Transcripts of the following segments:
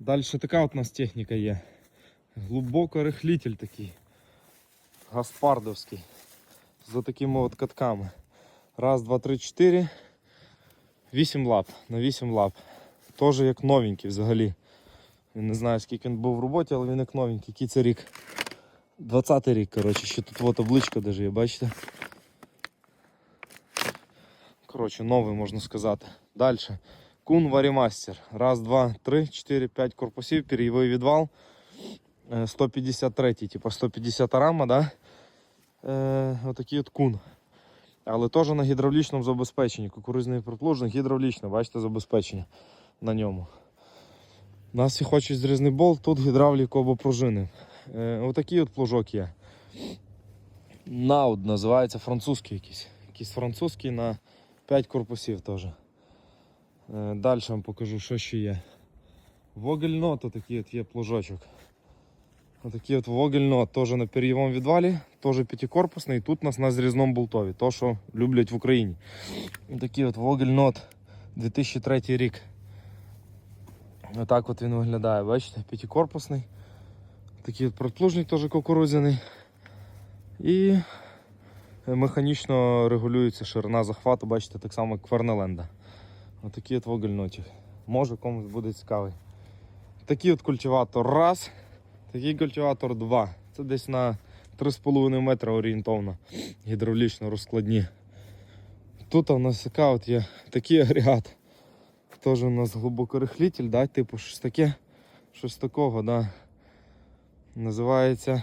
Далі така от у нас техніка є. Глибокорихлітель такий. Гаспардовський. З такими от катками. Раз, два, три, чотири. Вісім лап. На вісім лап. Теж як новенький взагалі. Я не знаю скільки він був в роботі, але він як новенький. Який це рік? 20-й рік, коротше, ще тут от табличка даже є, бачите? Коротше, новий можна сказати. Далі. Кун Варімастер. Раз, два, три, чотири, п'ять корпусів, перейовий відвал. Е, 153, типу 150 рама, да? Е, отакий от кун. Але теж на гідравлічному забезпеченні. Кукурузний проплужник, гідравлічне, бачите, забезпечення на ньому. Нас всі хочуть зрізний болт, тут гідравлік обопружини. Е, отакий от плужок є. Науд називається французький якийсь. Якийсь французький на 5 корпусів теж. Е, Далі вам покажу, що ще є. Вогельнот, отакий от є плужочок. Отакий от вогельнот, теж на пер'євому відвалі, теж п'ятикорпусний. Тут у нас на зрізному болтові, то що люблять в Україні. Такий от вогельнот 2003 рік. Отак от він виглядає, бачите, п'ятикорпусний. Такий от продплужник теж кукурудзяний. І механічно регулюється ширина захвату, бачите, так само як Квернеленда. Отакий от вогельнотик. Може комусь буде цікавий. Такий от культиватор раз, такий культиватор два. Це десь на 3,5 метра орієнтовно гідравлічно розкладні. Тут у нас така от є такий агрегат. Теж у нас глибокорихлітель, да, типу щось таке, щось такого, да. Називається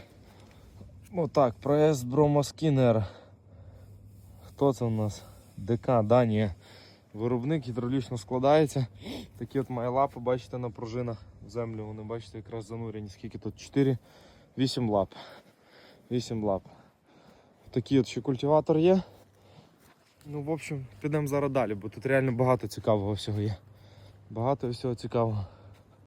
отак, прес Бромоскінер. Хто це у нас? ДК, Данія. Виробник гідравлічно складається. Такі от має лапи, бачите, на пружинах в землю. Вони бачите, якраз занурені. Скільки тут? 4, 8 лап. 8 лап. Такий от ще культиватор є. Ну, в общем, підемо зараз далі, бо тут реально багато цікавого всього є. Багато всього цікавого.